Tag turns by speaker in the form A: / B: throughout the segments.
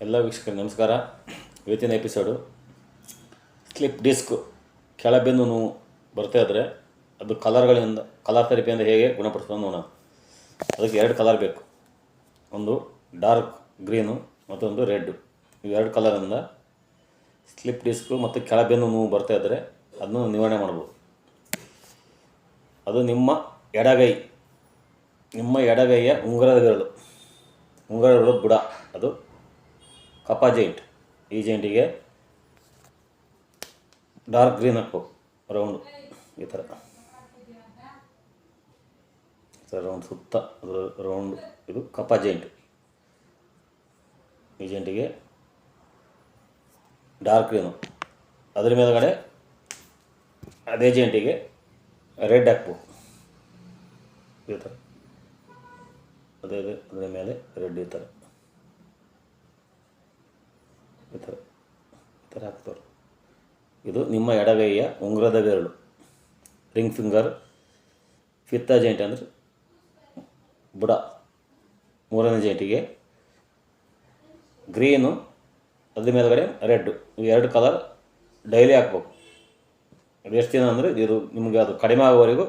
A: ಎಲ್ಲ ವೀಕ್ಷಕರಿಗೆ ನಮಸ್ಕಾರ. ಇವತ್ತಿನ ಎಪಿಸೋಡು ಸ್ಲಿಪ್ ಡಿಸ್ಕ್ ಕೆಳಬೆನ್ನು ನೋವು ಬರ್ತಾ ಇದ್ದರೆ ಅದು ಕಲರ್ಗಳಿಂದ ಕಲರ್ ಥೆರಪಿಯಿಂದ ಹೇಗೆ ಗುಣಪಡಿಸೋದು ನೋಡೋಣ. ಅದಕ್ಕೆ ಎರಡು ಕಲರ್ ಬೇಕು. ಒಂದು ಡಾರ್ಕ್ ಗ್ರೀನು ಮತ್ತೊಂದು ರೆಡ್ ಇವೆರಡು ಕಲರಿಂದ ಸ್ಲಿಪ್ ಡಿಸ್ಕು ಮತ್ತು ಕೆಳಬೆನ್ನು ನೋವು ಬರ್ತಾ ಇದ್ದರೆ ಅದನ್ನು ನಿವಾರಣೆ ಮಾಡ್ಬೋದು. ಅದು ನಿಮ್ಮ ಎಡಗೈ, ನಿಮ್ಮ ಎಡಗೈಯ ಉಂಗುರದ ಬೆರಳು. ಉಂಗುರದ ಬುಡ ಅದು. ಕಪ ಜೈಂಟ್. ಈ ಜೈಂಟಿಗೆ ಡಾರ್ಕ್ ಗ್ರೀನ್ ಹಾಕ್ಬೇಕು ರೌಂಡು. ಈ ಥರ. ರೌಂಡ್ ಸುತ್ತ, ಅದರ ರೌಂಡ್ ಇದು ಕಪ ಜೈಂಟ್. ಈ ಜೈಂಟಿಗೆ ಡಾರ್ಕ್ ಗ್ರೀನು. ಅದ್ರ ಮೇಲ್ಗಡೆ ಅದೇ ಜೈಂಟಿಗೆ ರೆಡ್ ಹಾಕ್ಬೇಕು ಈ ಥರ. ಅದೇ ಅದೇ ಅದರ ಮೇಲೆ ರೆಡ್ ಈ ಥರ. ಈ ಥರ ಹಾಕ್ತವ್ರು. ಇದು ನಿಮ್ಮ ಎಡಗೈಯ ಉಂಗುರದ ಬೆರಳು. ರಿಂಗ್ ಫಿಂಗರ್ ಫಿತ್ತ ಜೈಂಟ್ ಅಂದರೆ ಬುಡ. ಮೂರನೇ ಜೈಂಟಿಗೆ ಗ್ರೀನು, ಅದ್ರ ಮೇಲ್ಗಡೆ ರೆಡ್ಡು. ಇವು ಎರಡು ಕಲರ್ ಡೈಲಿ ಹಾಕ್ಬೇಕು. ಅದು ಎಷ್ಟು ದಿನ ಅಂದರೆ ಇದು ನಿಮಗೆ ಅದು ಕಡಿಮೆ ಆಗೋವರೆಗೂ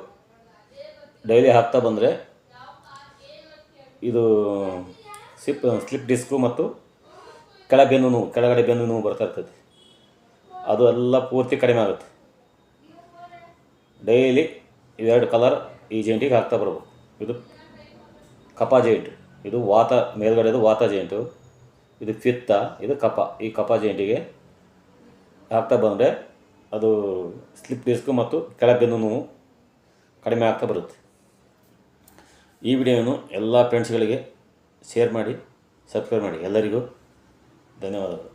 A: ಡೈಲಿ ಹಾಕ್ತಾ ಬಂದರೆ ಇದು ಸ್ಲಿಪ್ ಸ್ಲಿಪ್ ಡಿಸ್ಕು ಮತ್ತು ಕೆಳ ಬೆನ್ನು ನೋವು ಕೆಳಗಡೆ ಬೆನ್ನು ನೋವು ಬರ್ತಾ ಇರ್ತದೆ. ಅದು ಎಲ್ಲ ಪೂರ್ತಿ ಕಡಿಮೆ ಆಗುತ್ತೆ. ಡೈಲಿ ಇವೆರಡು ಕಲರ್ ಈ ಜೈಂಟಿಗೆ ಹಾಕ್ತಾ ಬರ್ಬೇಕು. ಇದು ಕಪ ಜೈಂಟ್ ಇದು ವಾತ ಮೇಲ್ಗಡೆದು ವಾತ ಜೈಂಟು ಇದು ಫಿತ್ತ ಇದು ಕಪ. ಈ ಕಪ ಜೈಂಟಿಗೆ ಹಾಕ್ತಾ ಬಂದರೆ ಅದು ಸ್ಲಿಪ್ ಡಿಸ್ಕು ಮತ್ತು ಕೆಳ ಬೆನ್ನು ನೋವು ಕಡಿಮೆ ಆಗ್ತಾ ಬರುತ್ತೆ. ಈ ವಿಡಿಯೋವನ್ನು ಎಲ್ಲ ಫ್ರೆಂಡ್ಸ್ಗಳಿಗೆ ಶೇರ್ ಮಾಡಿ ಸಬ್ಸ್ಕ್ರೈಬ್ ಮಾಡಿ. ಎಲ್ಲರಿಗೂ 那那。